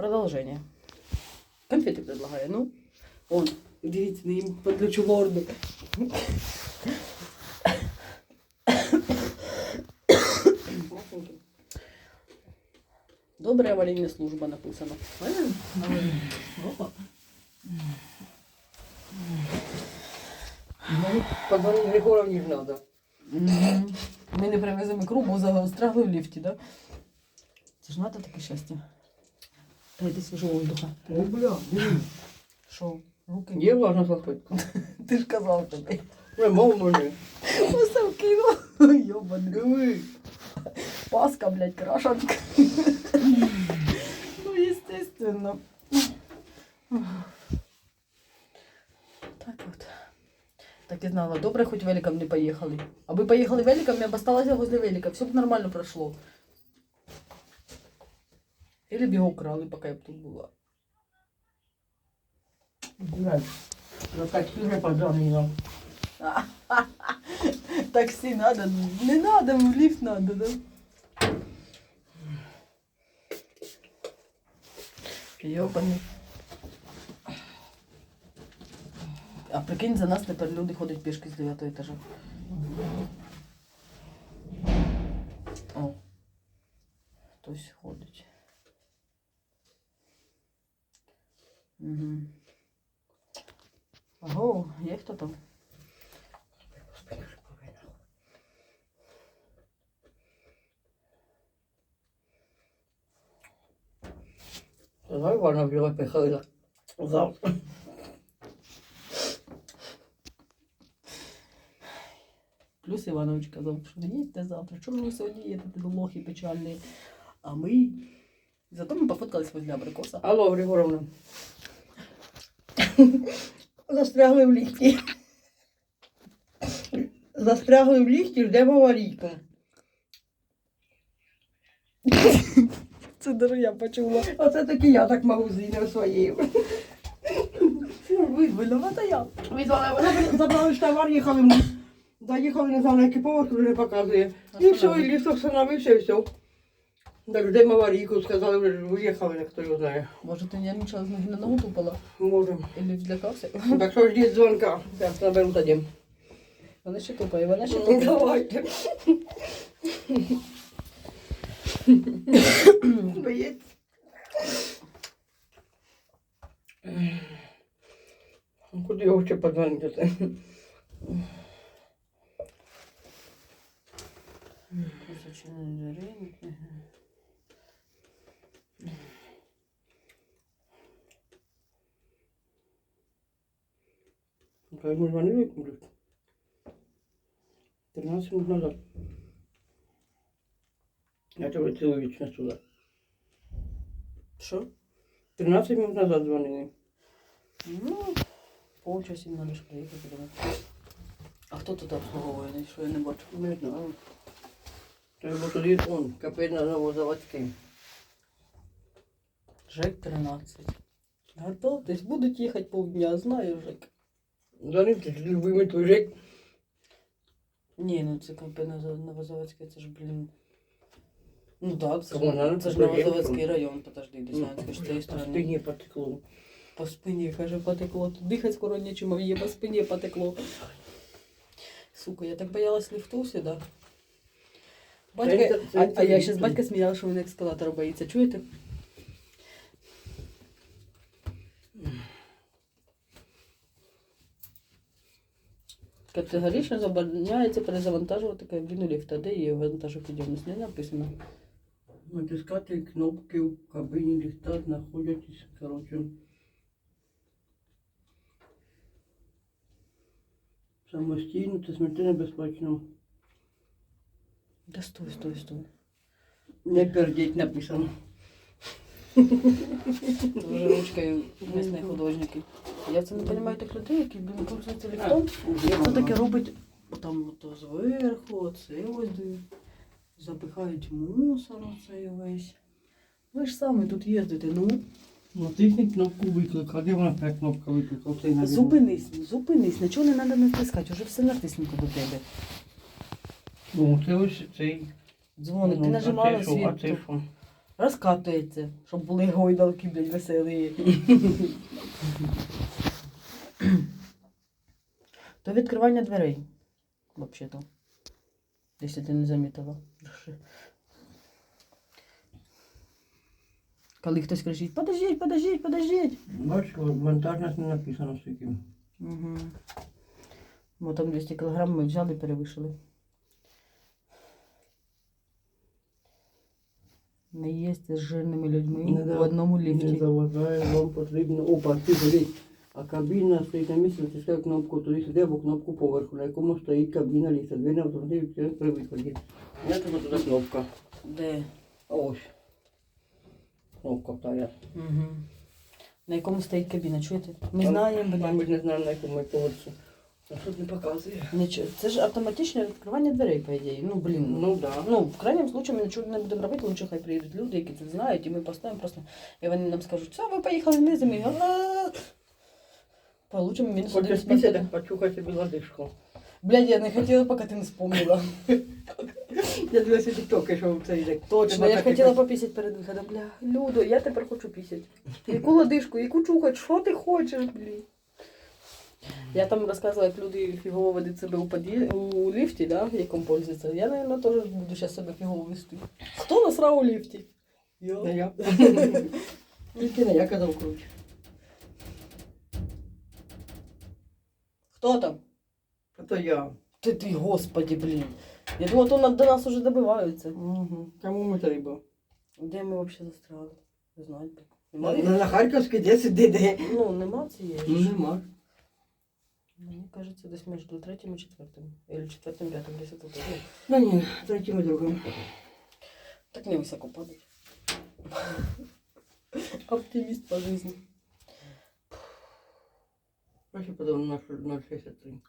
Продовження. Конфети предлагає, ну. Он, дивіться, не їм подлючу морду. Добра аварійна служба. Ну, позвонить Григоровне ж надо. Ми не привеземо ікру, бо застрягли в ліфті, да? Це ж треба таке щастя. Дайте свіжого воздуха. О, бля, диви. Що, руки? Є влажна салфетка. Ти ж казав тобі. Вже мов може. Усе вкинув. Йобаний. Паска, блядь, крашанка. ну, естественно. Так от. Так і знала. Добре, хоч великом не поїхали. Аби поїхали великом, я б осталася возле велика. Все б нормально пройшло. Или б його украли, поки я б тут була. Блядь. За таксі вже позвонила. Таксі надо. Не надо, в ліфт надо, да? Йобаний. А прикинь, за нас тепер люди ходять пішки з 9 етажа. О. Хтось ходить. Угу. Ого, є хто там? Давай вона вже приходила. Завтра. Плюс Іванович казав, що не їдьте завтра. Чому ви сьогодні їдете до лохи печальні? А ми. Зато ми пофоткались возле абрикоса. Алло, Григоровна. Застрягли в ліфті. Застрягли в ліфті, ждемо аварійку. Це даже я почула. Оце таки я так магазини своєї. Ви виновата я. Відвали, забрали ж товар, їхали. Доїхали, не знаю, на який не показує. І все, і ліфт встановився, і все. Так ждемо аварійку, сказали, вже виїхали, ніхто його знає. Може, ти ноги на ногу тупала? Можемо. Или злякався? Так що ждіть дзвонка. Зараз наберу тоді. Вона ще тупає, вона ще Ну, тупає. давайте. Боєць. Куди його ще подзвонити? Зачинені двері. Как мы звонили, говорит, 13 минут назад. Я тебе целую вечно сюда. Що? 13 минут назад звонили. Ну, полчаса надо ж приїхати нас. А хто тут обслуговує, що я не бачу? Не знаю. Треба тоді он, капель на Новозаводський. ЖЕК 13. Готовтесь, будуть їхати півдня, знаю ЖЕК. Звонив, ти любимий твій жек. Ні, ну це Ново- Новозаводське, це ж, блін. Ну так, це, ж- це ж. Новозаводський район, подожди, Деснянський, з цієї По сторони. спині потекло. По спині, каже, потекло. Тут дихати скоро нічим, а її по спині потекло. Сука, я так боялась ліфту сюди. Батька, а, а я ще з батька сміяла, що він ескалатора боїться. Чуєте? Категорично забороняється перезавантажувати кабіну ліфта. Де є вантажопідйомність? Не написано. Натискати кнопки в кабині ліфта знаходитесь, коротше. Самостійно та смертельно безпечно. Да стой, стой, стой. Не пердіть написано. Вже ручкою місні художники. Я це не розумію тих людей, які блін, користуються ліфтом. Це таке робить там то зверху, оце ось де запихають мусор оцей весь. Ви ж самі тут їздите, ну. Натисніть кнопку виклик. А де вона та кнопка виклик? Оцей навіть. Зупинись, зупинись, нічого не треба натискати, вже все натиснуто до тебе. Ну, це ось цей. Дзвоник, ти Ну, нажимала це що? А це світло. що? Розкатується, щоб були гойдалки, блядь, веселі. То відкривання дверей. Взагалі-то. Якщо ти не замітила. Коли хтось кричить, подождіть, подождіть, подождіть. Бачиш, монтажність не написано з таким. Угу. Бо там 200 кілограм ми взяли і перевишили. Не їсти з жирними людьми да. в одному Не заважає, вам потрібно. Опа, ти горить. А кабіна стоїть на місці, натискає кнопку туди-сюди або кнопку поверху, на якому стоїть кабіна ліфта. Дві на автомобілі при виході. Я тебе туди кнопка. Де? Ось. Кнопка та Угу. На якому стоїть кабіна, чуєте? Ми знаємо, блядь. не знаю, на якому поверсі. А що не показує? Нічого. Це ж автоматичне відкривання дверей, по ідеї. Ну, блін. Ну, да. ну в крайньому случаю ми нічого не будемо робити, лучше хай приїдуть люди, які це знають, і ми поставимо просто. І вони нам скажуть, все, ви поїхали вниз, і Получимо мінус один Хочеш після, почухай собі ладишку. Блядь, я не хотіла, поки ти не вспомнила. Я дивлюся тіктоки, що це йде. Точно, я ж хотіла попісять перед виходом. Бля, Людо, я тепер хочу пісять. Яку ладишку, яку чухать, що ти хочеш, блін? Я там розказувала, як люди фігово ведуть себе у, під'ї... у ліфті, да, яким пользуються. Я, мабуть, теж буду зараз себе фігово вести. Хто насрав у ліфті? Я. Не я. Тільки не я казав круче. Хто там? А то я. Ти, ти, господи, блін. Я думала, то на- до нас уже добиваються. Угу. Кому ми треба? Де ми взагалі застряли? Не знаю. На, на Харківській десь де де. Ну, нема цієї. Ну ж. нема. Мені кажеться, десь між третім і четвертим. Или четвертим, п'ятим, десь тут. Ну, Ну ні, третім і другим. так не високо падать. Оптиміст по жизни. Вообще подумал на 063.